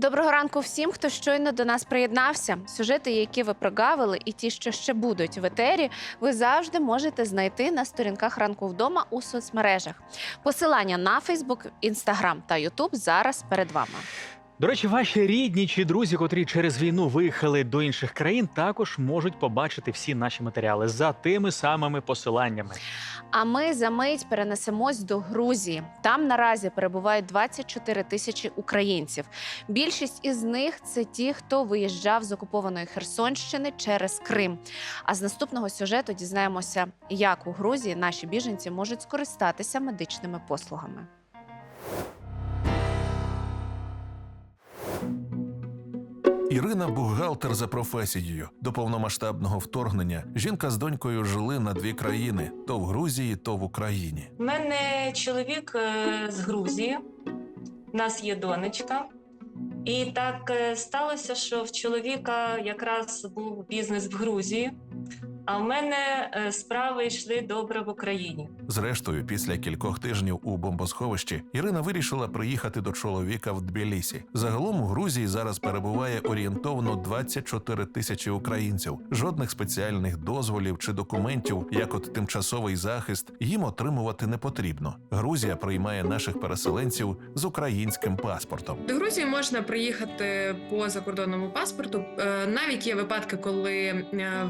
Доброго ранку всім, хто щойно до нас приєднався. Сюжети, які ви прогавили, і ті, що ще будуть в етері, ви завжди можете знайти на сторінках ранку вдома у соцмережах. Посилання на Фейсбук, Інстаграм та Ютуб зараз перед вами. До речі, ваші рідні чи друзі, котрі через війну виїхали до інших країн, також можуть побачити всі наші матеріали за тими самими посиланнями. А ми за мить перенесемось до Грузії. Там наразі перебувають 24 тисячі українців. Більшість із них це ті, хто виїжджав з окупованої Херсонщини через Крим. А з наступного сюжету дізнаємося, як у Грузії наші біженці можуть скористатися медичними послугами. Ірина бухгалтер за професією. До повномасштабного вторгнення жінка з донькою жили на дві країни: то в Грузії, то в Україні. У мене чоловік е, з Грузії, у нас є донечка. І так е, сталося, що в чоловіка якраз був бізнес в Грузії, а в мене е, справи йшли добре в Україні. Зрештою, після кількох тижнів у бомбосховищі Ірина вирішила приїхати до чоловіка в Тбілісі. Загалом у Грузії зараз перебуває орієнтовно 24 тисячі українців. Жодних спеціальних дозволів чи документів, як от тимчасовий захист, їм отримувати не потрібно. Грузія приймає наших переселенців з українським паспортом. До Грузії можна приїхати по закордонному паспорту. Е, Навіть є випадки, коли е,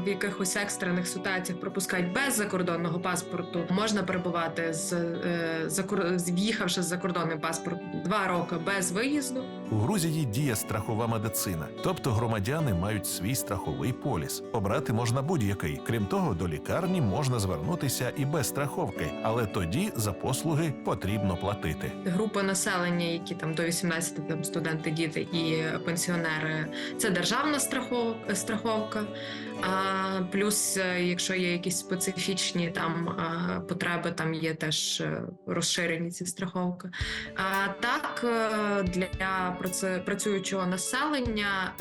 в якихось екстрених ситуаціях пропускають без закордонного паспорту. Можна перебувати з, е, закор- з- в'їхавши з закордонним паспортом два роки без виїзду. У Грузії діє страхова медицина, тобто громадяни мають свій страховий поліс. Обрати можна будь-який. Крім того, до лікарні можна звернутися і без страховки, але тоді за послуги потрібно платити. Групи населення, які там до 18, там студенти, діти і пенсіонери, це державна страховка. А плюс, е, якщо є якісь специфічні там потреби, там є теж е, розширені ці страховки. А так е, для працюючого населення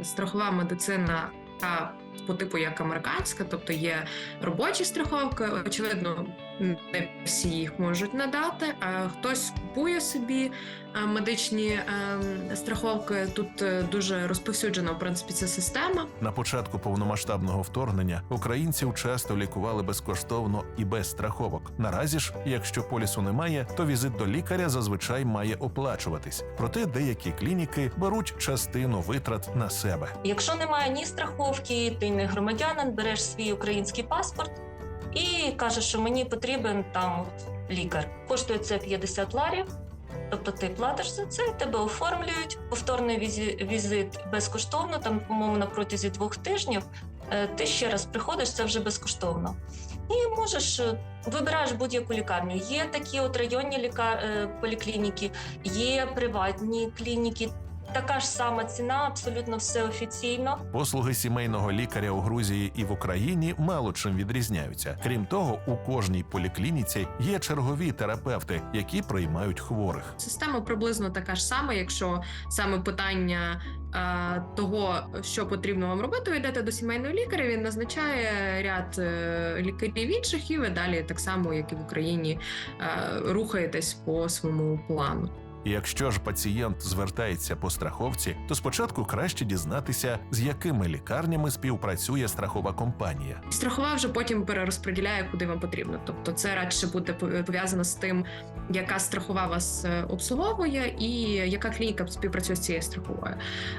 е, страхова медицина. Та по типу як американська, тобто є робочі страховки. Очевидно, не всі їх можуть надати. А хтось купує собі медичні страховки. Тут е, дуже розповсюджена в принципі ця система. На початку повномасштабного вторгнення українців часто лікували безкоштовно і без страховок. Наразі ж, якщо полісу немає, то візит до лікаря зазвичай має оплачуватись. Проте деякі клініки беруть частину витрат на себе. Якщо немає ні страховки, ти не громадянин, береш свій український паспорт і кажеш, що мені потрібен там лікар. Коштує це 50 ларів. Тобто ти платиш за це, тебе оформлюють. Повторний візит безкоштовно, там, по-моєму, на протязі двох тижнів. Е, Ти ще раз приходиш, це вже безкоштовно. І можеш е, вибираєш будь-яку лікарню. Є такі от районні ліка... е, поліклініки, є приватні клініки. Така ж сама ціна, абсолютно все офіційно. Послуги сімейного лікаря у Грузії і в Україні мало чим відрізняються. Крім того, у кожній поліклініці є чергові терапевти, які приймають хворих. Система приблизно така ж сама, якщо саме питання е, того, що потрібно вам робити, ви йдете до сімейного лікаря. Він назначає ряд е, лікарів інших, і ви далі так само, як і в Україні, е, рухаєтесь по своєму плану. І Якщо ж пацієнт звертається по страховці, то спочатку краще дізнатися, з якими лікарнями співпрацює страхова компанія. Страхова вже потім перерозподіляє, куди вам потрібно. Тобто, це радше буде пов- пов'язано з тим, яка страхова вас е, обслуговує, і яка клініка співпрацює з цією страховою.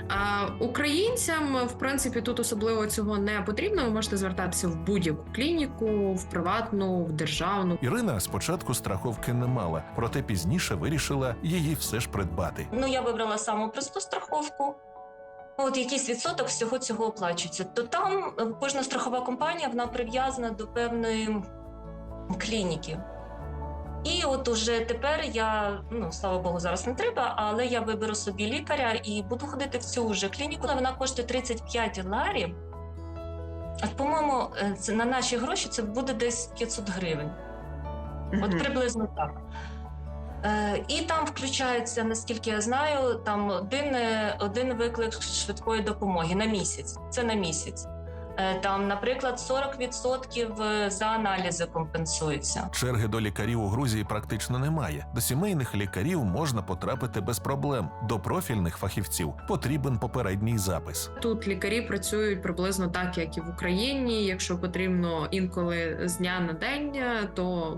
А українцям, в принципі, тут особливо цього не потрібно. Ви можете звертатися в будь-яку клініку, в приватну, в державну. Ірина спочатку страховки не мала, проте пізніше вирішила її все ж придбати. Ну, я вибрала саму просту страховку. От якийсь відсоток всього цього оплачується. То там е, кожна страхова компанія вона прив'язана до певної клініки. І от уже тепер я, ну слава Богу, зараз не треба, але я виберу собі лікаря і буду ходити в цю вже клініку. Вона коштує 35 ларів. А по-моєму, е, це на наші гроші це буде десь 500 гривень. От приблизно так. Е, і там включається, наскільки я знаю, там один, е, один виклик швидкої допомоги на місяць. Це на місяць. Е, Там, наприклад, 40% за аналізи компенсується. Черги до лікарів у Грузії практично немає. До сімейних лікарів можна потрапити без проблем. До профільних фахівців потрібен попередній запис. Тут лікарі працюють приблизно так, як і в Україні. Якщо потрібно інколи з дня на день, то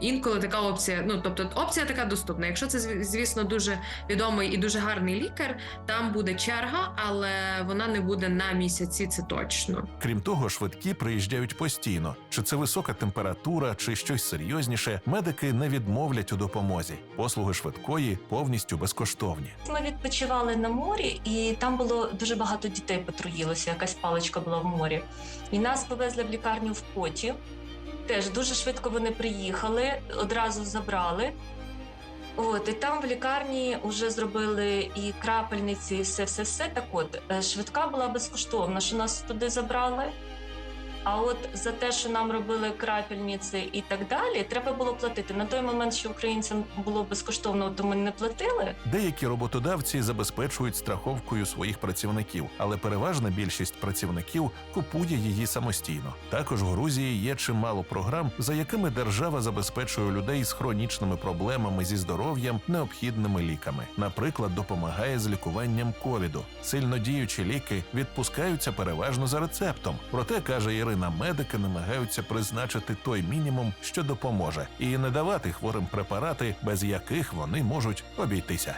інколи така опція. Ну тобто, опція така доступна. Якщо це звісно дуже відомий і дуже гарний лікар, там буде черга, але вона не буде на місяці. Це точно. Крім того, швидкі приїжджають постійно. Чи це висока температура, чи щось серйозніше, медики не відмовлять у допомозі. Послуги швидкої повністю безкоштовні. Ми відпочивали на морі, і там було дуже багато дітей потруїлося. Якась паличка була в морі. І нас повезли в лікарню в поті. Теж дуже швидко вони приїхали, одразу забрали. От, і там в лікарні вже зробили і крапельниці, і все, все, все. Так от, е, швидка була безкоштовна, що нас туди забрали. А от за те, що нам робили крапельниці і так далі, треба було платити. На той момент, що українцям було безкоштовно, то ми не платили. Деякі роботодавці забезпечують страховкою своїх працівників, але переважна більшість працівників купує її самостійно. Також в Грузії є чимало програм, за якими держава забезпечує людей з хронічними проблемами зі здоров'ям необхідними ліками. Наприклад, допомагає з лікуванням ковіду. Сильнодіючі ліки відпускаються переважно за рецептом. Проте каже Ірина, медики намагаються призначити той мінімум, що допоможе, і не давати хворим препарати, без яких вони можуть обійтися.